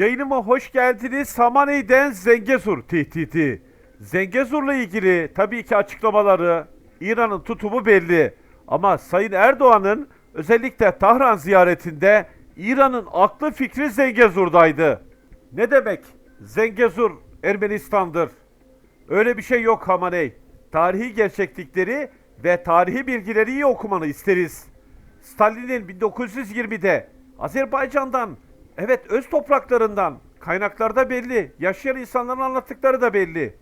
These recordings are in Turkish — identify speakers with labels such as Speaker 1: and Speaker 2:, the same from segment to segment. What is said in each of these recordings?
Speaker 1: Yayınıma hoş geldiniz. Samaney'den Zengezur tehdidi. Zengezur'la ilgili tabii ki açıklamaları, İran'ın tutumu belli. Ama Sayın Erdoğan'ın özellikle Tahran ziyaretinde İran'ın aklı fikri Zengezur'daydı. Ne demek? Zengezur Ermenistan'dır. Öyle bir şey yok Hamaney. Tarihi gerçeklikleri ve tarihi bilgileri iyi okumanı isteriz. Stalin'in 1920'de Azerbaycan'dan, evet öz topraklarından, kaynaklarda belli, yaşayan insanların anlattıkları da belli.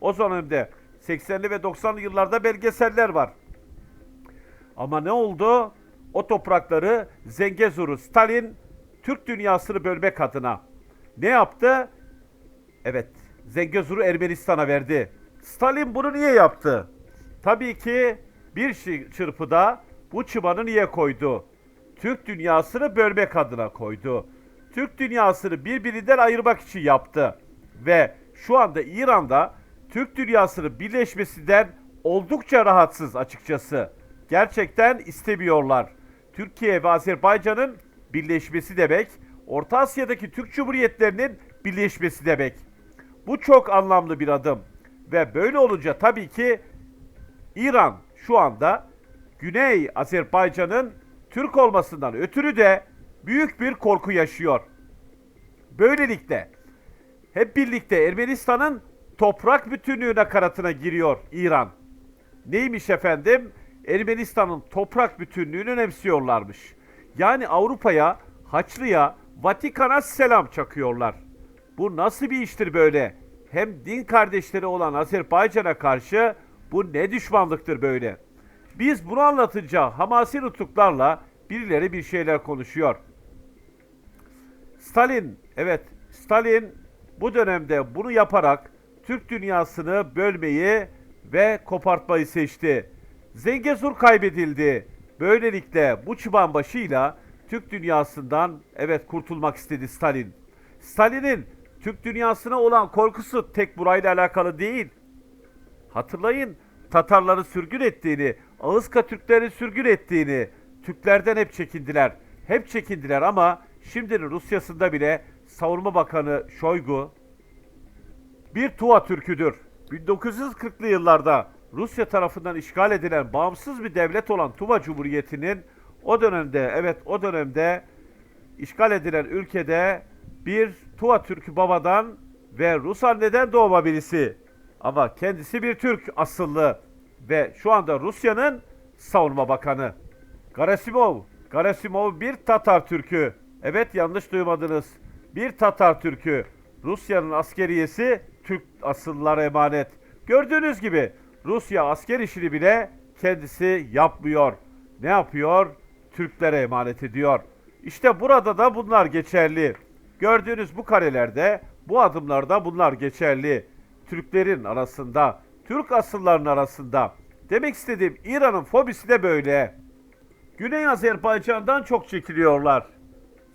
Speaker 1: O dönemde 80'li ve 90'lı yıllarda belgeseller var. Ama ne oldu? O toprakları Zengezur'u Stalin Türk dünyasını bölmek adına ne yaptı? Evet, Zengezur'u Ermenistan'a verdi. Stalin bunu niye yaptı? Tabii ki bir çırpıda bu çıbanı niye koydu? Türk dünyasını bölmek adına koydu. Türk dünyasını birbirinden ayırmak için yaptı. Ve şu anda İran'da Türk dünyasının birleşmesinden oldukça rahatsız açıkçası. Gerçekten istemiyorlar. Türkiye ve Azerbaycan'ın birleşmesi demek, Orta Asya'daki Türk Cumhuriyetlerinin birleşmesi demek. Bu çok anlamlı bir adım. Ve böyle olunca tabii ki İran şu anda Güney Azerbaycan'ın Türk olmasından ötürü de büyük bir korku yaşıyor. Böylelikle hep birlikte Ermenistan'ın toprak bütünlüğü nakaratına giriyor İran. Neymiş efendim? Ermenistan'ın toprak bütünlüğünü önemsiyorlarmış. Yani Avrupa'ya, Haçlı'ya, Vatikan'a selam çakıyorlar. Bu nasıl bir iştir böyle? Hem din kardeşleri olan Azerbaycan'a karşı bu ne düşmanlıktır böyle? Biz bunu anlatınca hamasi nutuklarla birileri bir şeyler konuşuyor. Stalin, evet Stalin bu dönemde bunu yaparak Türk dünyasını bölmeyi ve kopartmayı seçti. Zengezur kaybedildi. Böylelikle bu çıban başıyla Türk dünyasından evet kurtulmak istedi Stalin. Stalin'in Türk dünyasına olan korkusu tek burayla alakalı değil. Hatırlayın Tatarları sürgün ettiğini, Ağızka Türkleri sürgün ettiğini, Türklerden hep çekindiler. Hep çekindiler ama şimdinin Rusya'sında bile Savunma Bakanı Şoygu bir Tuva Türküdür. 1940'lı yıllarda Rusya tarafından işgal edilen bağımsız bir devlet olan Tuva Cumhuriyeti'nin o dönemde evet o dönemde işgal edilen ülkede bir Tuva Türkü babadan ve Rus anneden doğma birisi. Ama kendisi bir Türk asıllı ve şu anda Rusya'nın savunma bakanı. Garasimov, Garasimov bir Tatar Türkü. Evet yanlış duymadınız. Bir Tatar Türkü. Rusya'nın askeriyesi Türk asıllara emanet. Gördüğünüz gibi Rusya asker işini bile kendisi yapmıyor. Ne yapıyor? Türklere emanet ediyor. İşte burada da bunlar geçerli. Gördüğünüz bu karelerde, bu adımlarda bunlar geçerli. Türklerin arasında, Türk asıllarının arasında. Demek istediğim İran'ın fobisi de böyle. Güney Azerbaycan'dan çok çekiliyorlar.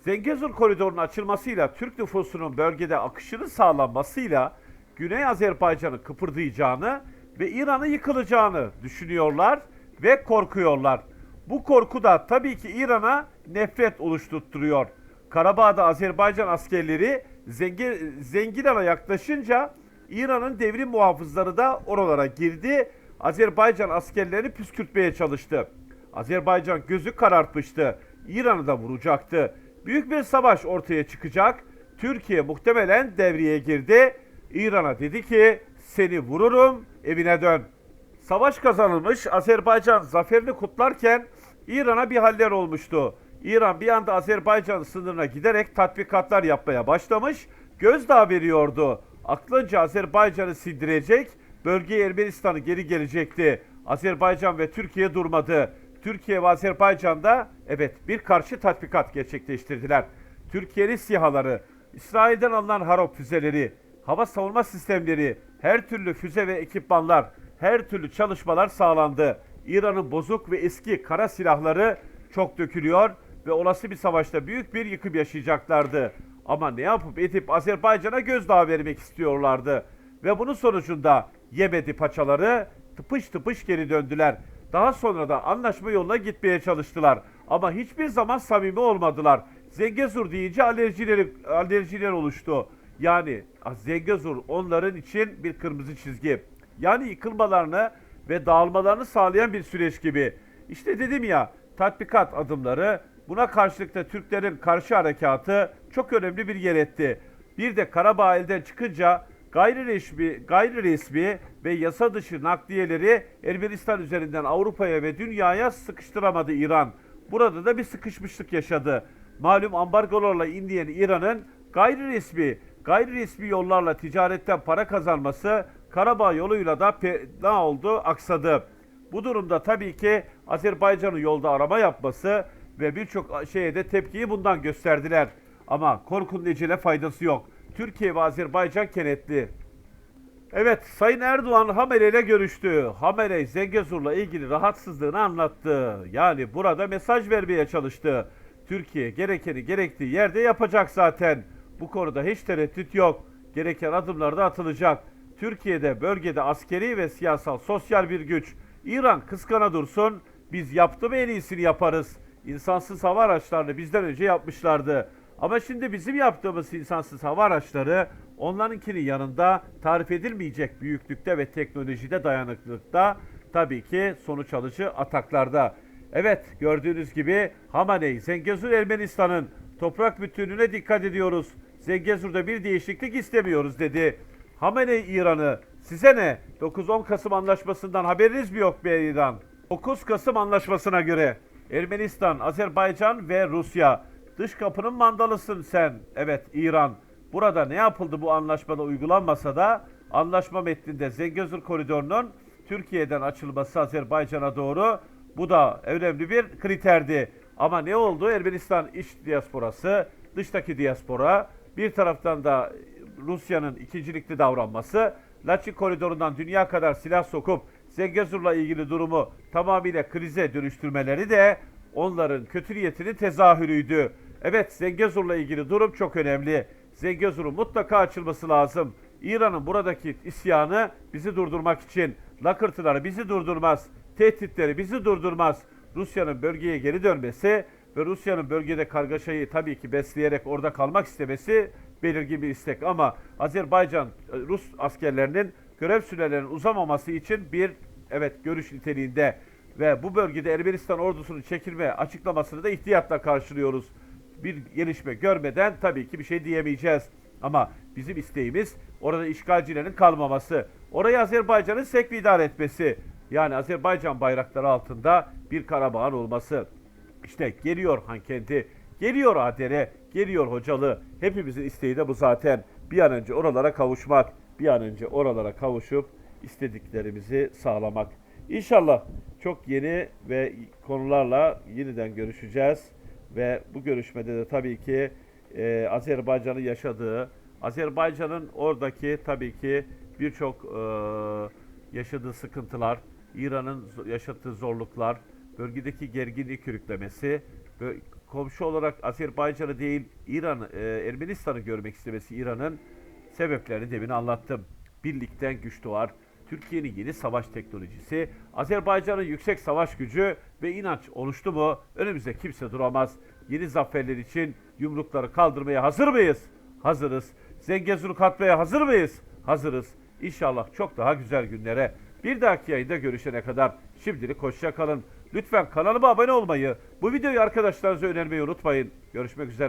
Speaker 1: Zengezur koridorunun açılmasıyla Türk nüfusunun bölgede akışının sağlanmasıyla Güney Azerbaycan'ın kıpırdayacağını ve İran'ın yıkılacağını düşünüyorlar ve korkuyorlar. Bu korku da tabii ki İran'a nefret oluşturtuyor. Karabağ'da Azerbaycan askerleri Zengi, Zengiran'a yaklaşınca İran'ın devrim muhafızları da oralara girdi. Azerbaycan askerlerini püskürtmeye çalıştı. Azerbaycan gözü karartmıştı. İran'ı da vuracaktı. Büyük bir savaş ortaya çıkacak. Türkiye muhtemelen devreye girdi. İran'a dedi ki seni vururum evine dön. Savaş kazanılmış Azerbaycan zaferini kutlarken İran'a bir haller olmuştu. İran bir anda Azerbaycan sınırına giderek tatbikatlar yapmaya başlamış. Gözdağı veriyordu. Aklınca Azerbaycan'ı sindirecek, bölgeye Ermenistan'ı geri gelecekti. Azerbaycan ve Türkiye durmadı. Türkiye ve Azerbaycan'da evet bir karşı tatbikat gerçekleştirdiler. Türkiye'nin SİHA'ları, İsrail'den alınan Harop füzeleri, hava savunma sistemleri, her türlü füze ve ekipmanlar, her türlü çalışmalar sağlandı. İran'ın bozuk ve eski kara silahları çok dökülüyor ve olası bir savaşta büyük bir yıkım yaşayacaklardı. Ama ne yapıp edip Azerbaycan'a gözdağı vermek istiyorlardı. Ve bunun sonucunda yemedi paçaları tıpış tıpış geri döndüler. Daha sonra da anlaşma yoluna gitmeye çalıştılar. Ama hiçbir zaman samimi olmadılar. Zengezur deyince alerjiler, alerjiler oluştu. Yani ah, Zengezur onların için bir kırmızı çizgi. Yani yıkılmalarını ve dağılmalarını sağlayan bir süreç gibi. İşte dedim ya tatbikat adımları buna karşılık da Türklerin karşı harekatı çok önemli bir yer etti. Bir de Karabağ elden çıkınca gayri resmi, gayri resmi ve yasa dışı nakliyeleri Ermenistan üzerinden Avrupa'ya ve dünyaya sıkıştıramadı İran. Burada da bir sıkışmışlık yaşadı. Malum ambargolarla inleyen İran'ın gayri resmi, gayri resmi yollarla ticaretten para kazanması Karabağ yoluyla da ne oldu? Aksadı. Bu durumda tabii ki Azerbaycan'ın yolda arama yapması ve birçok şeye de tepkiyi bundan gösterdiler. Ama korkunun ecele faydası yok. Türkiye ve Azerbaycan kenetli. Evet, Sayın Erdoğan Hamele ile görüştü. Hamele Zengezur'la ilgili rahatsızlığını anlattı. Yani burada mesaj vermeye çalıştı. Türkiye gerekeni gerektiği yerde yapacak zaten. Bu konuda hiç tereddüt yok. Gereken adımlar da atılacak. Türkiye'de bölgede askeri ve siyasal sosyal bir güç. İran kıskana dursun. Biz yaptı en iyisini yaparız. İnsansız hava araçlarını bizden önce yapmışlardı. Ama şimdi bizim yaptığımız insansız hava araçları onlarınkinin yanında tarif edilmeyecek büyüklükte ve teknolojide dayanıklılıkta tabii ki sonuç alıcı ataklarda. Evet gördüğünüz gibi Hamaney, Zengezur Ermenistan'ın toprak bütünlüğüne dikkat ediyoruz. Zengezur'da bir değişiklik istemiyoruz dedi. Hameney İran'ı size ne? 9-10 Kasım anlaşmasından haberiniz mi yok be İran? 9 Kasım anlaşmasına göre Ermenistan, Azerbaycan ve Rusya dış kapının mandalısın sen. Evet İran. Burada ne yapıldı bu anlaşmada uygulanmasa da anlaşma metninde Zengezur koridorunun Türkiye'den açılması Azerbaycan'a doğru bu da önemli bir kriterdi. Ama ne oldu? Ermenistan iç diasporası, dıştaki diaspora, bir taraftan da Rusya'nın ikincilikli davranması, Laçin koridorundan dünya kadar silah sokup Zengezur'la ilgili durumu tamamıyla krize dönüştürmeleri de onların kötü niyetinin tezahürüydü. Evet Zengezur'la ilgili durum çok önemli. Zengezur'un mutlaka açılması lazım. İran'ın buradaki isyanı bizi durdurmak için, lakırtıları bizi durdurmaz, tehditleri bizi durdurmaz. Rusya'nın bölgeye geri dönmesi ve Rusya'nın bölgede kargaşayı tabii ki besleyerek orada kalmak istemesi belirgin bir istek. Ama Azerbaycan, e, Rus askerlerinin görev sürelerinin uzamaması için bir evet görüş niteliğinde ve bu bölgede Ermenistan ordusunun çekilme açıklamasını da ihtiyatla karşılıyoruz. Bir gelişme görmeden tabii ki bir şey diyemeyeceğiz. Ama bizim isteğimiz orada işgalcilerin kalmaması. Orayı Azerbaycan'ın sekvi idare etmesi. Yani Azerbaycan bayrakları altında bir Karabağ'ın olması. İşte geliyor Hankendi, geliyor Adere, geliyor Hocalı. Hepimizin isteği de bu zaten. Bir an önce oralara kavuşmak, bir an önce oralara kavuşup istediklerimizi sağlamak. İnşallah çok yeni ve konularla yeniden görüşeceğiz. Ve bu görüşmede de tabii ki e, Azerbaycan'ın yaşadığı, Azerbaycan'ın oradaki tabii ki birçok e, yaşadığı sıkıntılar, İran'ın yaşadığı zorluklar, bölgedeki gerginlik körüklemesi, komşu olarak Azerbaycan'ı değil İran, e, Ermenistan'ı görmek istemesi İran'ın sebeplerini demin anlattım. Birlikten güç doğar. Türkiye'nin yeni savaş teknolojisi, Azerbaycan'ın yüksek savaş gücü ve inanç oluştu mu önümüzde kimse duramaz. Yeni zaferler için yumrukları kaldırmaya hazır mıyız? Hazırız. Zengezur'u katmaya hazır mıyız? Hazırız. İnşallah çok daha güzel günlere. Bir dahaki yayında görüşene kadar şimdilik hoşça kalın. Lütfen kanalıma abone olmayı, bu videoyu arkadaşlarınıza önermeyi unutmayın. Görüşmek üzere.